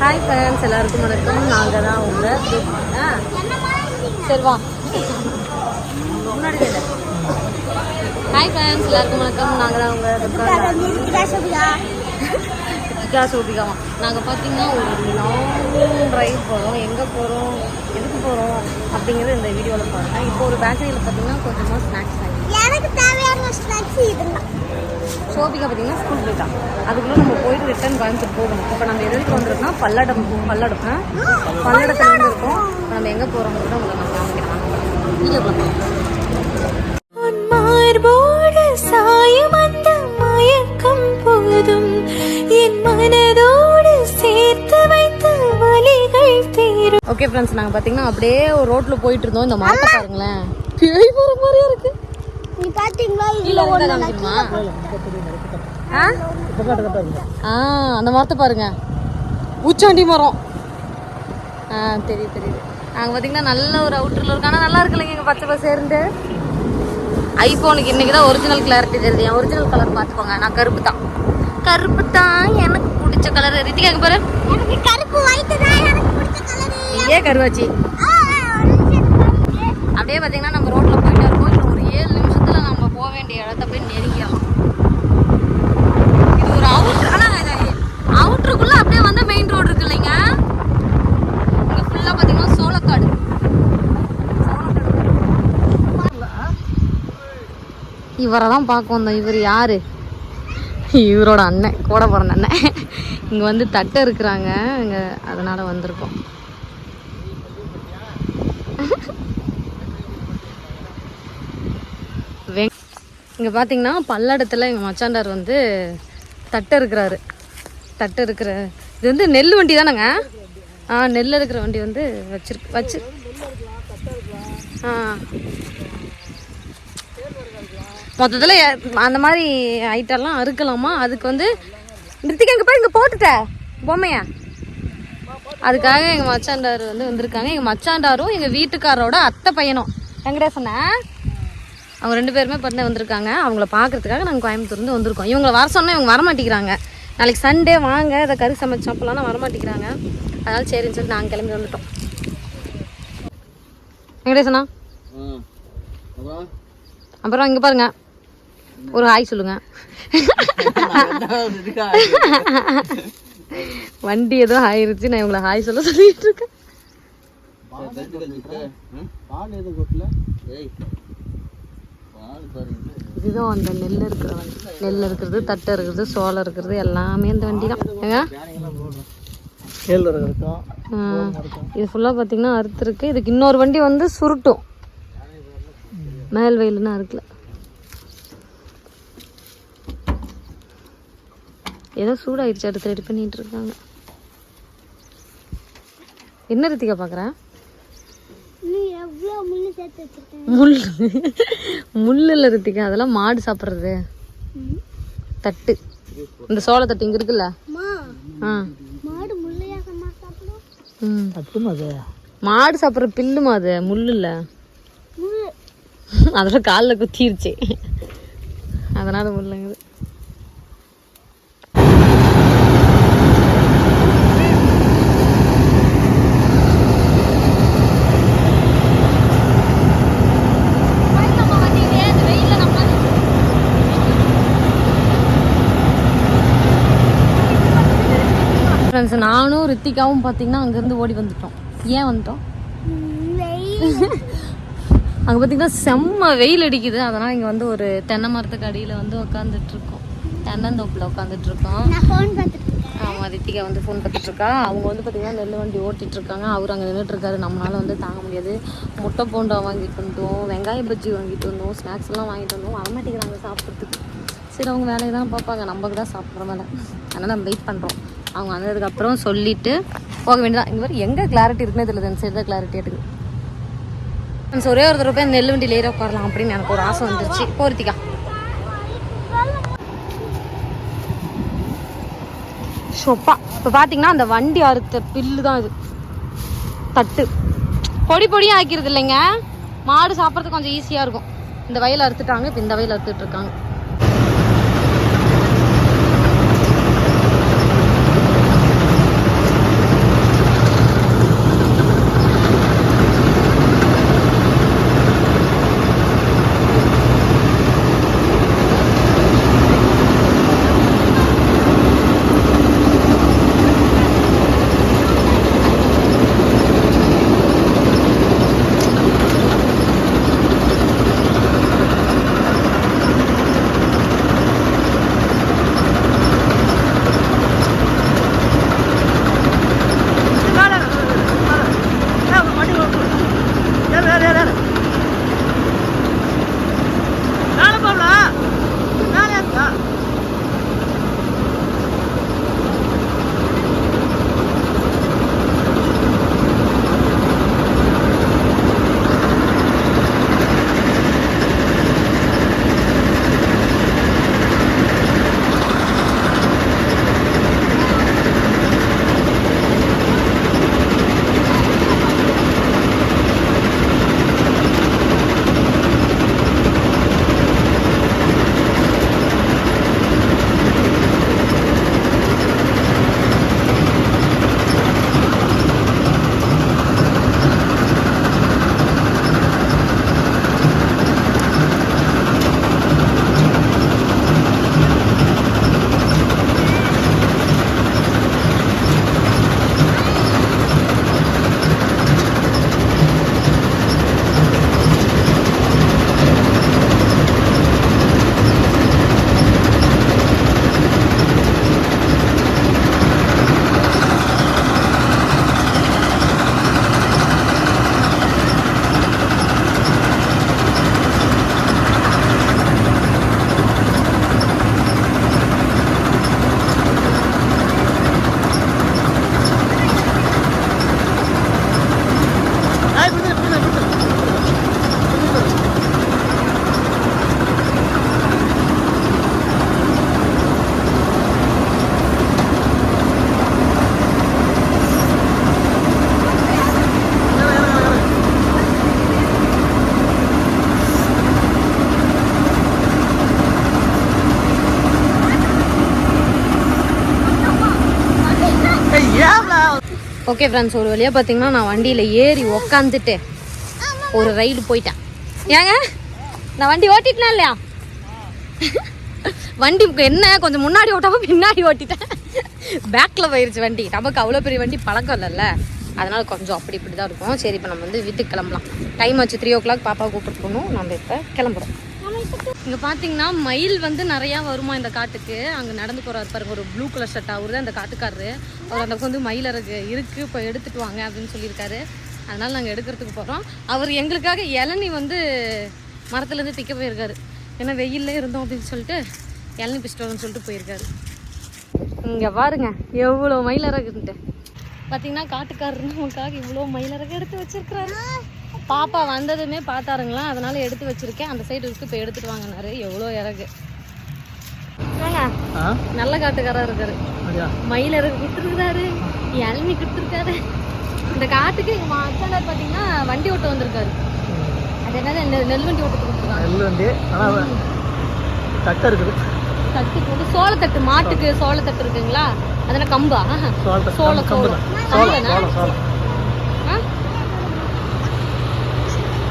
Hi friends எல்லாருக்கும் வணக்கம். நாங்கள் தான் உங்கள் ஆ சரி வா. முன்னாடி ஹாய் ஃப்ரெண்ட்ஸ் எல்லாருக்கும் வணக்கம். நாங்கள் தான் உங்கள் விகா நாங்கள் பார்த்தீங்கன்னா ஒரு லாங் ட்ரைவ் போகிறோம் எங்கே போகிறோம் எதுக்கு போகிறோம் அப்படிங்கிறது இந்த வீடியோவில் பாருங்கள் இப்போ ஒரு பேக்கரியில் பார்த்தீங்கன்னா கொஞ்சமாக ஸ்நாக்ஸ் எனக்கு தேவையான ஸ்நாக்ஸ் இதுதான். சோபிகா பார்த்தீங்கன்னா ஸ்கூல் போயிட்டான் அதுக்குள்ளே நம்ம போயிட்டு ரிட்டர்ன் கோயம்புத்தூர் போகணும். இப்போ நம்ம எதுக்கு வந்திருக்கோம்னா பல்லடம் பல்லடம்? பல்லடத்துல இருந்து இருக்கோம். நம்ம எங்கே போகிறோம்னு உங்களை நான் காமிக்கிறேன். சாயும் அந்த மயக்கம் போதும். என் மனதோடு சேர்த்து வைத்த வலிகள் தீரும். ஓகே ஃப்ரெண்ட்ஸ் நாங்கள் பார்த்தீங்கன்னா அப்படியே ஒரு ரோட்டில் போயிட்டு இருந்தோம். இந்த மரத்தை பாருங்களேன். பேய் போகிற மாதிரியே இருக்கு. நீ பாத்தீங்களா? காமிக்கணுமா ஆ? அந்த மரத்தை பாருங்க. பூச்சாண்டி மரம். ஆ தெரியுது தெரியுது. நாங்கள் பார்த்தீங்கன்னா நல்ல ஒரு அவுட்டரில் இருக்கு. ஆனால் நல்லா இருக்குல்லைங்க இங்கே பச்சை பசேர்ந்து ஐஃபோனுக்கு இன்னைக்கு தான் ஒரிஜினல் கிளாரிட்டி தெரியுது. என் ஒரிஜினல் கலர் பார்த்துக்கோங்க நான் கருப்பு தான். கருப்பு தான் எனக்கு பிடிச்ச கலர் ரித்திகா பாரு. எனக்கு கருப்பு ஒயிட் தான். எனக்கு பிடிச்ச கலர் ஏன் கருவாச்சி. அப்படியே பார்த்தீங்கன்னா நம்ம ரோட்டில் போயிட்டே இருக்கோம் இன்னும் ஒரு ஏழு நிமிஷத்தில் நம்ம போக வேண்டிய இடத்த போய் நெருங்கிடலாம் இது ஒரு அவுட்ரு ஆனால் அவுட்ருக்குள்ளே அப்படியே வந்து மெயின் ரோடு இருக்கு இல்லைங்க இங்கே ஃபுல்லாக பார்த்தீங்கன்னா சோளக்காடு இவரை தான் பார்க்க வந்தோம். இவர் யார்? இவரோட அண்ணன் கூட பிறந்த அண்ணன். இங்கே வந்து தட்டை இருக்கிறாங்க. இங்கே அதனால் வந்திருக்கோம். வெங் இங்கே பார்த்தீங்கன்னா பல்லடத்தில் எங்கள் மச்சாண்டார் வந்து தட்டை இருக்கிறாரு. தட்டை இருக்கிற இது வந்து நெல் வண்டி தானேங்க? ஆ நெல் இருக்கிற வண்டி வந்து வச்சிருக்கு வச்சு ஆ. மொத்தத்தில் அந்த மாதிரி ஐட்டம்லாம் அறுக்கலாமா? அதுக்கு வந்து நிறுத்திக்க இங்கே போய் இங்கே போட்டுட்ட. பொம்மையா. அதுக்காக எங்கள் மச்சாண்டார் வந்து வந்திருக்காங்க. எங்கள் மச்சாண்டாரும் எங்கள் வீட்டுக்காரரோட அத்தை பையனும். எங்கடா சொன்னேன் அவங்க ரெண்டு பேருமே பண்ண வந்திருக்காங்க. அவங்கள பார்க்கறதுக்காக நாங்கள் கோயம்புத்தூர்லேருந்து வந்திருக்கோம். இவங்கள வர சொன்னால் இவங்க வர மாட்டேங்கிறாங்க. நாளைக்கு சண்டே வாங்க இதை கறி சமைச்சு சாப்பிட்லாம்னா வர மாட்டேங்கிறாங்க. அதனால சரின்னு சொல்லி நாங்கள் கிளம்பி வந்துட்டோம். வெங்கடேசனா அப்புறம் இங்கே பாருங்க. ஒரு ஹாய் சொல்லுங்க. வண்டி ஏதோ ஆயிருச்சு நான் இவங்களை ஹாய் சொல்ல சொல்லிட்டு இருக்கேன் இதுதான் அந்த நெல் இருக்கிற வண்டி. நெல் இருக்கிறது தட்டை இருக்கிறது சோளம் இருக்கிறது எல்லாமே இந்த வண்டி தான் ஏங்க இது ஃபுல்லாக பார்த்தீங்கன்னா அறுத்துருக்கு இதுக்கு இன்னொரு வண்டி வந்து சுருட்டும். மேல் வயலுன்னு அறுக்கல. ஏதோ சூடாயிடுச்சு அடுத்து ரெடி பண்ணிட்டு இருக்காங்க என்ன ரித்திகா பார்க்குறேன் நீ எவ்வளவு முள்ளு சேர்த்து வச்சிருக்கேன்? முள் முள் இல்லை ரித்திகா அதெல்லாம் மாடு சாப்பிட்றது. தட்டு. இந்த சோள தட்டு இங்கே இருக்குல்ல? அம்மா ஆ. மாடு சாப்பிட்ற பில்லுமா அது முள் இல்லை. அதோட காலில் குத்திருச்சு. அதனால முள்ளுங்குது ஃப்ரெண்ட்ஸ் நானும் ரித்திகாவும் பார்த்தீங்கன்னா அங்கேருந்து ஓடி வந்துட்டோம். ஏன் வந்துட்டோம்? அங்கே பார்த்தீங்கன்னா செம்ம வெயில் அடிக்குது. அதனால் இங்கே வந்து ஒரு தென்னை மரத்துக்கு அடியில் வந்து உட்காந்துட்டு இருக்கோம் தென்னந்தோப்பில் உட்காந்துட்டு இருக்கோம் இருக்கேன் ஆமாம் ரித்திகா வந்து ஃபோன் பார்த்துட்டு இருக்கா அவங்க வந்து பார்த்தீங்கன்னா நெல் வண்டி ஓட்டிட்டு இருக்காங்க அவர் அங்கே நின்றுட்டு இருக்காரு நம்மளால வந்து தாங்க முடியாது. முட்டை போண்டா வாங்கிட்டு வந்தோம். வெங்காய பஜ்ஜி வாங்கிட்டு வந்தோம். ஸ்நாக்ஸ் எல்லாம் வாங்கிட்டு வந்தோம். வரமாட்டேங்கிறாங்க சாப்பிட்றதுக்கு. சரி அவங்க வேலையை தான் பார்ப்பாங்க. நமக்கு தான் சாப்பிட்ற மேலே அதனால் நம்ம வெயிட் பண்ணுறோம் அவங்க வந்ததுக்கப்புறம் சொல்லிட்டு போக வேண்டியதான் இங்கே எங்கே கிளாரிட்டி இருக்குன்னு தெரியல இந்த சைடு தான் கிளாரிட்டி எடுக்குது ஃப்ரெண்ட்ஸ் ஒரே ஒரு தடவை நெல் வண்டியில் ஏற உட்காரலாம் அப்படின்னு எனக்கு ஒரு ஆசை வந்துருச்சு. போர்த்திக்கா ஷொப்பா இப்போ பார்த்தீங்கன்னா அந்த வண்டி அறுத்த பில்லு தான் இது. தட்டு. பொடி பொடியாக ஆக்கிறது இல்லைங்க. மாடு சாப்பிட்றதுக்கு கொஞ்சம் ஈஸியாக இருக்கும். இந்த வயல் அறுத்துட்டாங்க இப்போ இந்த வயல் அறுத்துட்டு ஓகே ஃப்ரெண்ட்ஸ் ஒரு வழியாக பார்த்தீங்கன்னா நான் வண்டியில் ஏறி உக்காந்துட்டு ஒரு ரைடு போயிட்டேன். ஏங்க? நான் வண்டி ஓட்டிட்டேன் இல்லையா? வண்டி என்ன? கொஞ்சம் முன்னாடி ஓட்டாம பின்னாடி ஓட்டிட்டேன். பேக்கில் போயிருச்சு வண்டி. நமக்கு அவ்வளோ பெரிய வண்டி பழக்கம் இல்லைல்ல. அதனால் கொஞ்சம் அப்படி இப்படி தான் இருக்கும். சரி இப்போ நம்ம வந்து வீட்டுக்கு கிளம்பலாம். டைம் ஆச்சு த்ரீ ஓ கிளாக் பாப்பா கூப்பிட்டு போகணும். நம்ம இப்போ கிளம்புறோம். இங்கே பார்த்தீங்கன்னா மயில் வந்து நிறையா வருமா இந்த காட்டுக்கு? அங்கே நடந்து போகிறாரு பாருங்க ஒரு ப்ளூ கலர் ஷர்ட் அவர் தான் இந்த காட்டுக்காரரு. அவர் அந்த வந்து மயில் இருக்கு இருக்குது இப்போ எடுத்துட்டு வாங்க அப்படின்னு சொல்லியிருக்காரு. அதனால நாங்கள் எடுக்கிறதுக்கு போகிறோம் அவர் எங்களுக்காக இளநி வந்து மரத்துலேருந்து பிக்க போயிருக்காரு. ஏன்னா வெயில்ல இருந்தோம் அப்படின்னு சொல்லிட்டு இளநி பிஸ்டோல்னு சொல்லிட்டு போயிருக்காரு. இங்கே பாருங்க எவ்வளோ மயிலரகுன்ட்டு. பார்த்தீங்கன்னா காட்டுக்காரர் நமக்காக இவ்வளோ மயில் எடுத்து வச்சிருக்கிறாரு. பாப்பா வந்ததுமே பார்த்தாருங்களா? அதனால எடுத்து வச்சிருக்கேன். அந்த சைடு இருக்கு இப்போ எடுத்துட்டு வாங்கினாரு எவ்வளோ இறகு. நல்ல காட்டுக்காரர் இருக்காரு. மயில் இறகு கொடுத்துருக்காரு இளநி கொடுத்துருக்காரு இந்த காட்டுக்கு எங்கள் மச்சாண்டார் பார்த்தீங்கன்னா வண்டி ஓட்ட வந்திருக்காரு. அது என்னது? நெல் வண்டி ஓட்ட கொடுத்துருக்காங்க. நெல் வண்டி? ஆனால் தட்டை இருக்குது. தட்டுக்கு வந்து சோளத்தட்டு மாட்டுக்கு சோளத்தட்டு இருக்குங்களா? அதெல்லாம் கம்பா. சோளத்தை சோளம். கம்பு சோளம் தான் சோளம் கம்புதானா? சோளம் சோளம் ஆ?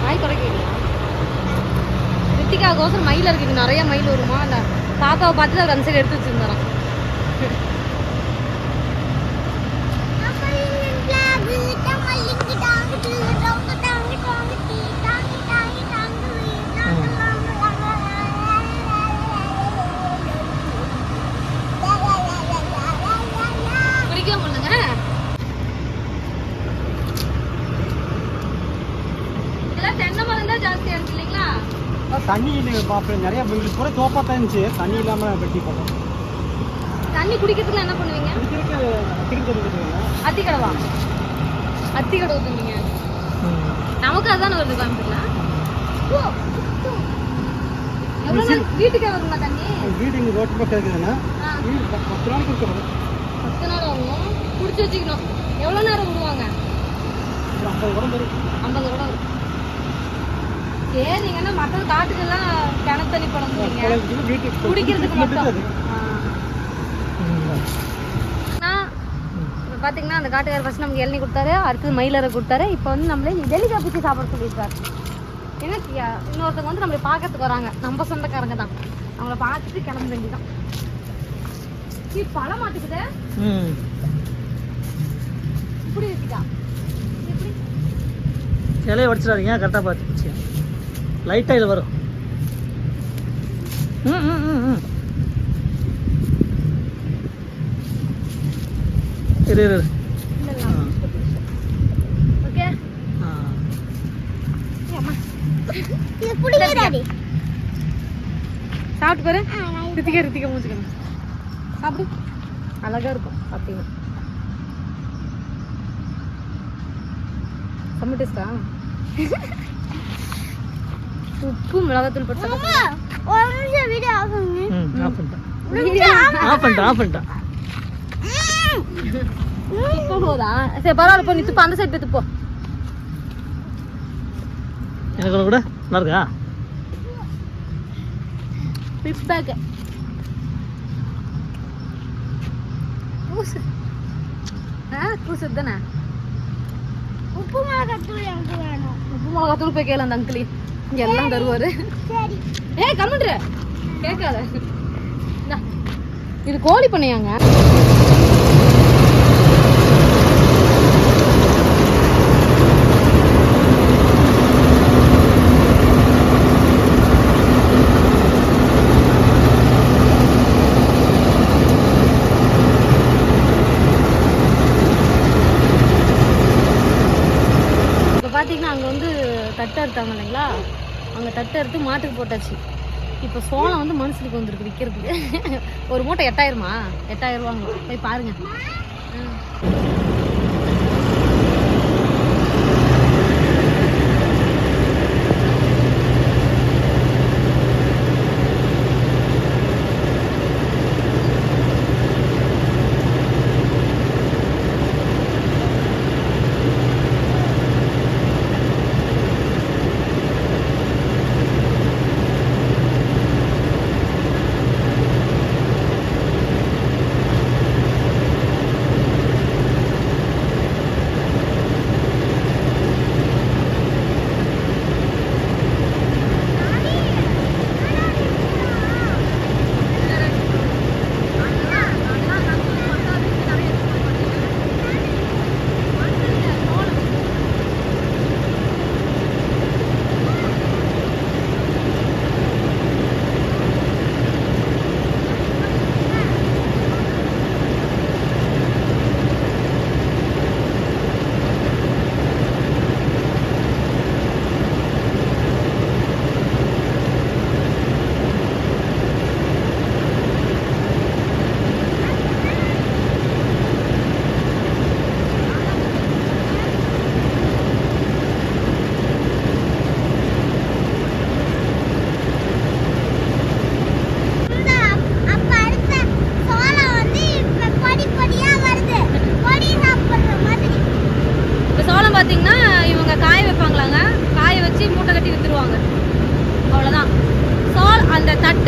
வாய் தொடக்கிறீங்களா ரித்திகாவுக்கோசரம் மயில் இருக்குது நிறைய மயில் வருமா? அந்த பாப்பாவை பார்த்து அவர் அந்த சைடு எடுத்து வச்சிருந்தாராம் பிடிக்க முடியலங்க இதெல்லாம் தென்னை மரம் தான் ஜாஸ்தியா இருக்கு இல்லைங்களா பார்ப்பேன் நிறைய இது கூட தோப்பா தான் இருந்துச்சு. தண்ணி இல்லாமல் வெட்டி போட்டோம். தண்ணி குடிக்கிறதுக்குலாம் என்ன பண்ணுவீங்க? குடிக்கிறதுக்கு அத்தி கடவா அத்தி கடை ஊத்துவீங்க நமக்கு அதுதானே வருது கோயம்புத்தூர்ல? வீட்டுக்கே வருங்களா தண்ணி? வீடு இங்கே ரோட்டு பக்கம் இருக்குதுன்னா பத்து நாளைக்கு இருக்க பத்து நாள் ஆகும். குடிச்சு வச்சுக்கணும். எவ்வளவு நேரம் விடுவாங்க? ஐம்பது உடம்பு வரும். ஐம்பது கூட வரும். சரிங்கன்னா மற்றது காட்டுக்கெல்லாம் கிணத்து தண்ணி குழந்தைக்கு வீட்டுக்கு குடிக்கிறதுக்கு மட்டும். பார்த்தீங்கன்னா அந்த காட்டுக்காரர் ஃபர்ஸ்ட் நமக்கு இளநீ கொடுத்தாரு அடுத்தது மயிலரை கொடுத்தாரு. இப்போ வந்து நம்மளே டெலிகா பிடிச்சி சாப்பிட சொல்லியிருக்காரு. ஏன்னா இன்னொருத்தவங்க வந்து நம்மளை பார்க்கறதுக்கு வராங்க. நம்ம சொந்தக்காரங்க தான். அவங்கள பார்த்துட்டு கிளம்ப வேண்டியதான் இது பழம் மாட்டுக்குது இப்படி இருக்குதா எப்படி இலையை வடிச்சிடாதீங்க கரெக்டாக பார்த்து லைட்டாக இதில் வரும். ம் ம் ம் ம். இரு இரு சாப்பிட்டு பாரு. ரித்திகா ரித்திகா மூச்சுக்கணும் சாப்பிடு. அழகா இருக்கும் பார்த்தீங்கன்னா. செம்ம டேஸ்டா உப்பு மிளகாத்தூள் போட்டு சாப்பிட்டா ம் ஆஃப் பண்ணிட்டேன். ஆஃப் பண்ணிட்டேன் ஆஃப் பண்ணிட்டேன். துப்ப போதா? சரி பரவாயில்ல போ நீ துப்ப அந்த சைடு போய் துப்போ. எனக்கு கூட? நல்லா இருக்கா? பிப் பேக் பூசு. ஆ பூசு தானே? உப்பு மிளகாத்தூள் எனக்கு வேணும். உப்பு மிளகாத்தூள் போய் கேளு அந்த அங்கிளி. எல்லாம் தருவாரு. ஏய் கம்முன்ற கேட்காத. இது கோழி பண்ணையாங்க இப்போ பார்த்தீங்கன்னா அங்கே வந்து தட்டு அறுத்தாங்க இல்லைங்களா அங்கே எடுத்து மாட்டுக்கு போட்டாச்சு. இப்போ சோளம் வந்து மனுஷனுக்கு வந்துருக்கு விற்கிறதுக்கு ஒரு மூட்டை எட்டாயிரமா? எட்டாயிரம் ரூபாங்க. போய் பாருங்க.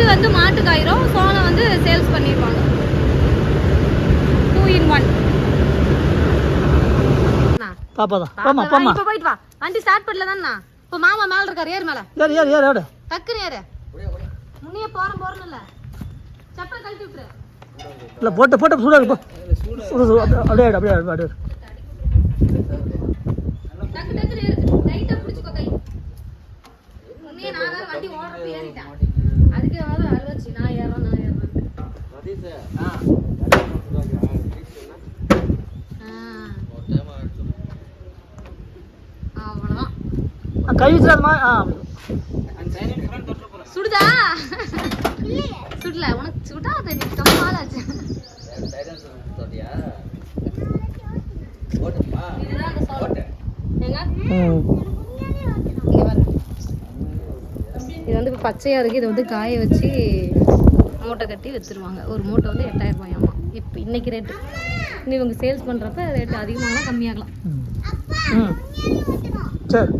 ம். ரெண்டு வந்து மாட்டுக்காயிரும் சோளம் வந்து சேல்ஸ் பண்ணிடுவாங்க டூ இன் ஒன் பாப்பா தான் போமா போமா இப்போ போயிட்டு வா. வண்டி ஸ்டார்ட் பண்ணல தானே இப்போ மாமா மேல இருக்காரு ஏறு மேல. ஏறு ஏறு ஏறு ஏறு. டக்குன்னு ஏறு. முன்னையே போறேன் போறேன்ல செப்பல் கழட்டி விட்டுரு. இல்லை போட்டு போட்டு சுடு சுடு அப்படியே அப்படியே அப்படியே டக்கு டக்குன்னு ஏறு. லைட்டா பிடிச்சுக்கோ கை. முன்னையே நான் வண்டி ஓடுறது ஏறிட்டேன். அதுக்கே அழுவச்சு நான் ஏறேன் நான் ஏறேன் அவ்வளோதான் ஆ, கை வச்சிடாதமா ஆ. சுடுதா? சுடல உனக்கு சுடாத நீ ரொம்ப நாளாச்சு இதுதான் அந்த சோளம். ஏங்க? ம் இங்க பாருங்க. இது வந்து இப்போ பச்சையாக இருக்குது இது வந்து காய வச்சு மூட்டை கட்டி வச்சிருவாங்க ஒரு மூட்டை வந்து எட்டாயிரம் ரூபாயாமா இப்போ இன்னைக்கு ரேட்டு இன்னும் இவங்க சேல்ஸ் பண்ணுறப்ப ரேட்டு அதிகமாகலாம் கம்மியாகலாம். சரி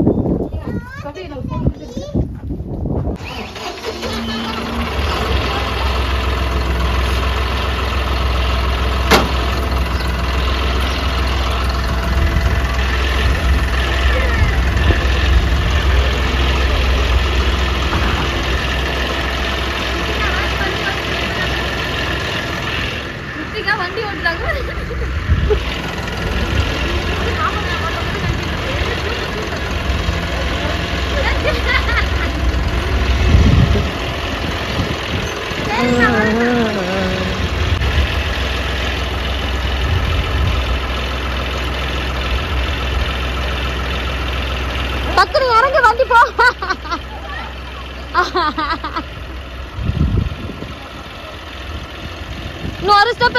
ரித்திகா வண்டி ஓட்டுறாங்க டக்குனு இறங்கி வண்டி போ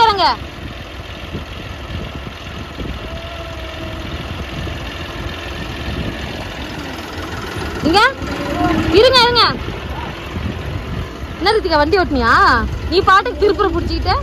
இன்னும் இங்க? இருங்க இருங்க. என்ன வண்டி ஓட்டுனியா? நீ பாட்டுக்கு திருப்புற பிடிச்சிக்கிட்ட?